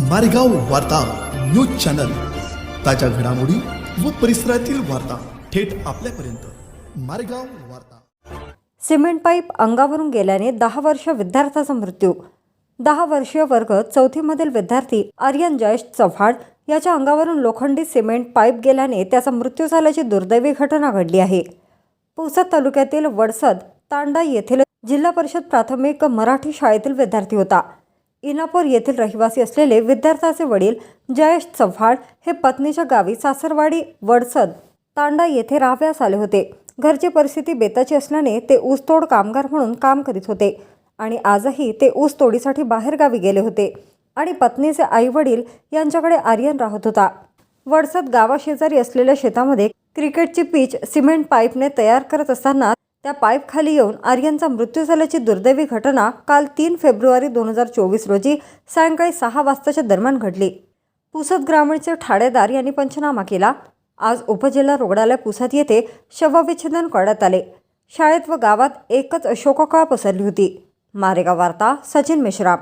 मारेगाव वार्ता news channel. ताज्या घडामोडी व परिसरातील वार्ता थेट आपल्यापर्यंत. मारेगाव वार्ता. सिमेंट पाईप अंगावरून गेल्याने दहा वर्ष विद्यार्थ्याचा मृत्यू. दहा वर्षीय वर्ग चौथीमधील विद्यार्थी आर्यन जयेश चव्हाण याच्या अंगावरून लोखंडी सिमेंट पाईप गेल्याने त्याचा मृत्यू झाल्याची दुर्दैवी घटना घडली आहे. पुसद तालुक्यातील वडसद तांडा येथील जिल्हा परिषद प्राथमिक मराठी शाळेतील विद्यार्थी होता. इनापूर येथील रहिवासी असलेले विद्यार्थ्याचे वडील जयेश चव्हाण हे पत्नीच्या गावी सासरवाडी वडसद तांडा येथे राहव्यास आले होते. घरची परिस्थिती बेताची असल्याने ते ऊसतोड कामगार म्हणून काम करीत होते आणि आजही ते ऊसतोडीसाठी बाहेरगावी गेले होते आणि पत्नीचे आई वडील यांच्याकडे आर्यन राहत होता. वडसद गावाशेजारी असलेल्या शेतामध्ये क्रिकेटची पिच सिमेंट पाईपने तयार करत असताना त्या पाईपखाली येऊन आर्यनचा मृत्यू झाल्याची दुर्दैवी घटना काल तीन फेब्रुवारी दोन हजार चोवीस रोजी सायंकाळी सहा वाजताच्या दरम्यान घडली. पुसद ग्रामीणचे ठाणेदार यांनी पंचनामा केला. आज उपजिल्हा रुग्णालय पुसद येथे शवविच्छेदन करण्यात आले. शाळेत व गावात एकच शोककळा पसरली होती. मारेगाव वार्ता सचिन मेश्राम.